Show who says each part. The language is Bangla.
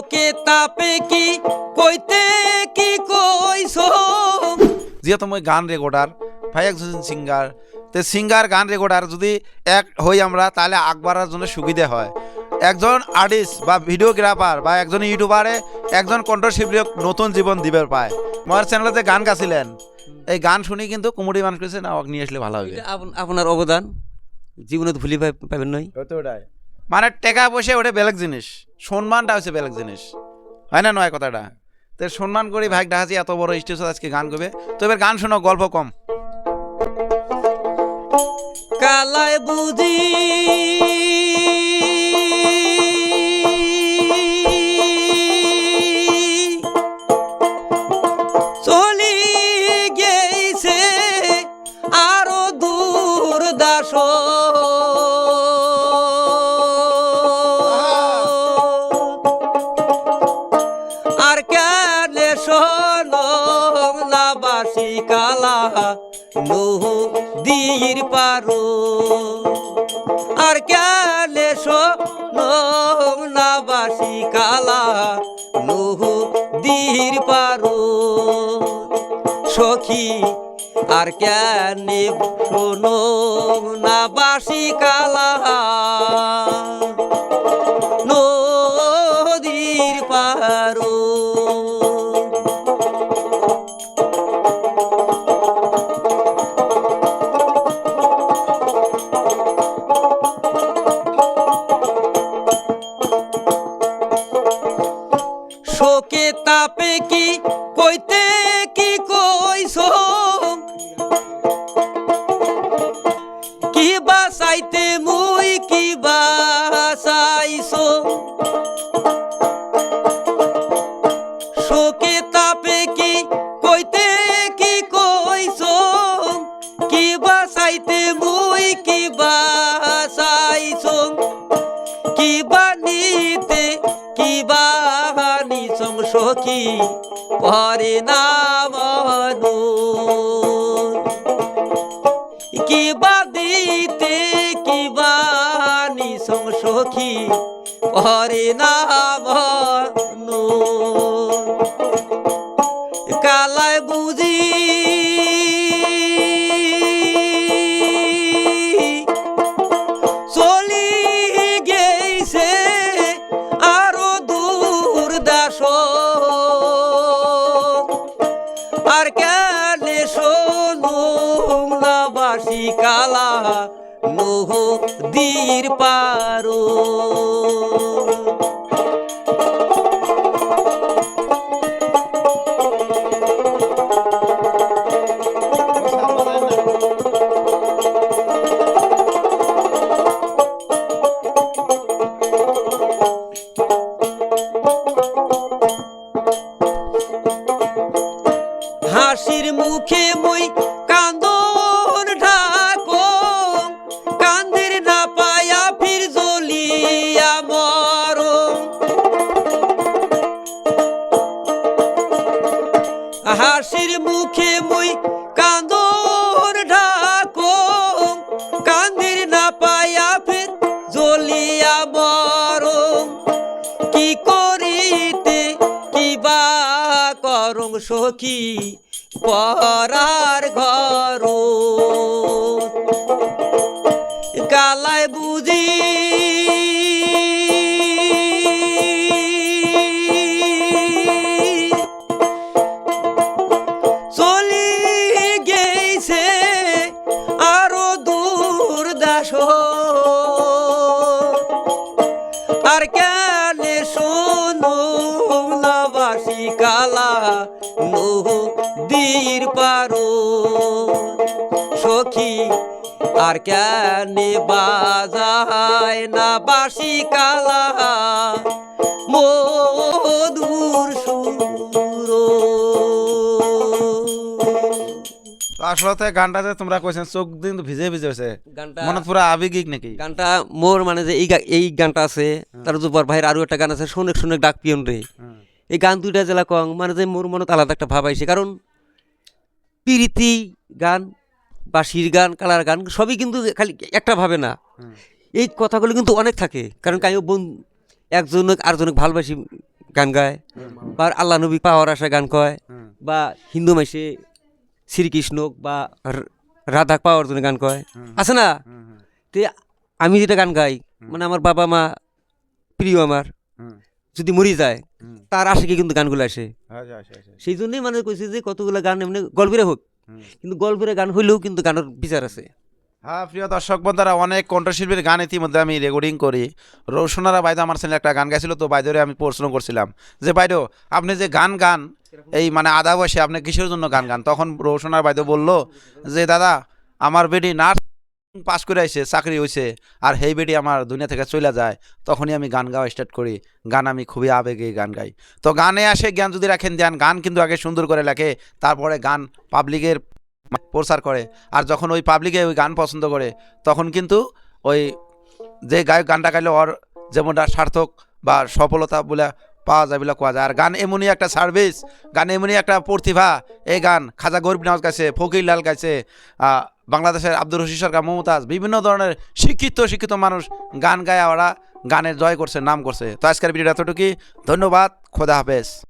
Speaker 1: ওকে তাপে কি কইতে কি কইছো?
Speaker 2: যেহেতু মই গান রেকর্ডার ভাই একজন সিঙ্গার। তো সিঙ্গার গান রেকর্ডার যদি এক হই আমরা তাহলে আগবাড়ার জন্য সুবিধা হয়। একজন আর্টিস্ট বা ভিডিওগ্রাফার বা একজন ইউটিউবারে একজন কণ্ঠশিল্পী নতুন জীবন দিবে পায়। আমার চ্যানেলে গান গাছিলেন। এই গান শুনি কিন্তু কুমুরি মানুষ করেছে না নিয়ে আসলে ভালো হবে।
Speaker 1: আপনার অবদান? জীবনে ভুলি পাবেন নই?
Speaker 2: মানে টেকা পয়সা ওটা বেলেগ জিনিস। সম্মানটা হচ্ছে বেলেগ জিনিস। হয় না নয় কথাটা? তো সম্মান করি ভাই, ডাহাজি এত বড় স্টেজ আজকে গান করবে। তো এবার গান শোনো, গল্প কম।
Speaker 1: কালায় বুঝি নদীর পারো। আর কেনে নাবাসি কালা নদীর পারো। সখী, আর কেন শোনো না বাসি কালা? শোকে তাপে কি কইতে কি কইছো? কি বাসাইতে মুই কি বাসাইছো শোকে তাপে কি কইতে কি কইছো? কি বাসাইতে মুই কি কি বানিতে কি সংসখী পরে নামানো কি বাদিতে কি বানি সংসখী পরে নামানো কালায় বুঝি কালা দীর পারো। হাসির মুখে মই কান্দন হাসির মুখে মুই কান্দন ঢাকো, কান্দির না পায়া ফির জ্বলিয়া মর কি করিতে কিবা করং সখী পরার ঘর। গালায় বুঝি নদীর পারো। সখী আর কেনে বাজায় না বাসি কালা? মধুর সুর।
Speaker 2: গানটা যে তোমরা কইছেন চোখ দিন ভিজে ভিজে হয়েছে
Speaker 1: গানটা
Speaker 2: মনে পুরো আবেগিক নাকি?
Speaker 1: গানটা মোর মানে যে এই এই গানটা আছে তার জুবার ভাইয়ের আরও একটা গান আছে শোনে শোনে ডাক পিয়ন রে এই গান দুইটা জেলা কং মানে যে মোর মনত আলাদা একটা ভাব আইছে কারণ পিরিতি গান বা বাঁশির গান কালার গান সবই কিন্তু খালি একটা ভাবে না। এই কথাগুলো কিন্তু অনেক থাকে। কারণ আমি বোন একজনক আরেকজনক ভালোবাসি গান গায় বা আল্লাহ নবী পাওয়ার আশা গান কয় বা হিন্দু মাইসে শ্রীকৃষ্ণ বা রাধা পাওয়ার জন্য গান কয়। আছে না? তে আমি যেটা গান গাই মানে আমার বাবা মা প্রিয় আমার। যদি মরি যায়। তার আশিকে কিন্তু গানগুলো আসে। সেই জন্যই মানে কইছে যে কতগুলো গান এমনি গল্পের হোক কিন্তু গল্পের গান হইলেও কিন্তু গানের বিচার আছে।
Speaker 2: হ্যাঁ প্রিয় দর্শক বন্ধুরা অনেক কণ্ঠশিল্পীর গান ইতিমধ্যে আমি রেকর্ডিং করি। রৌশনারা বাইদো আমার ছেলে একটা গান গাইছিল তো বাইদরে আমি প্রশ্ন করছিলাম যে বাইদো আপনি যে গান গান এই মানে আধা বয়সে আপনি কিসের জন্য গান গান? তখন রৌশনার বাইদো বলল যে দাদা আমার বেডি নার্স পাস করে আইছে চাকরি হয়েছে আর হেই বেডি আমার দুনিয়া থেকে চলে যায়, তখনই আমি গান গাওয়া স্টার্ট করি। গান আমি খুবই আবেগে গান গাই। তো গানে আসে জ্ঞান যদি রাখেন দেন গান কিন্তু আগে সুন্দর করে লেখে, তারপরে গান পাবলিকের প্রচার করে। আর যখন ওই পাবলিকে ওই গান পছন্দ করে, তখন কিন্তু ওই যে গায়ক গানটা গাইলে ওর যেমনটা সার্থক বা সফলতা বলে পাওয়া যায় বলে কোয়া যায়। আর গান এমনই একটা সার্ভিস গান এমনই একটা প্রতিভা। এই গান খাজা গরিব নওয়াজ গাইছে, ফকির লাল গাইছে বাংলাদেশের আব্দুর রশিদ সরকার, মমতাজ, বিভিন্ন ধরনের শিক্ষিত শিক্ষিত মানুষ গান গায়া, ওরা গানের জয় করছে, নাম করছে। তো আজকের ভিডিওটা এতটুকুই। ধন্যবাদ। খোদা হাফেজ।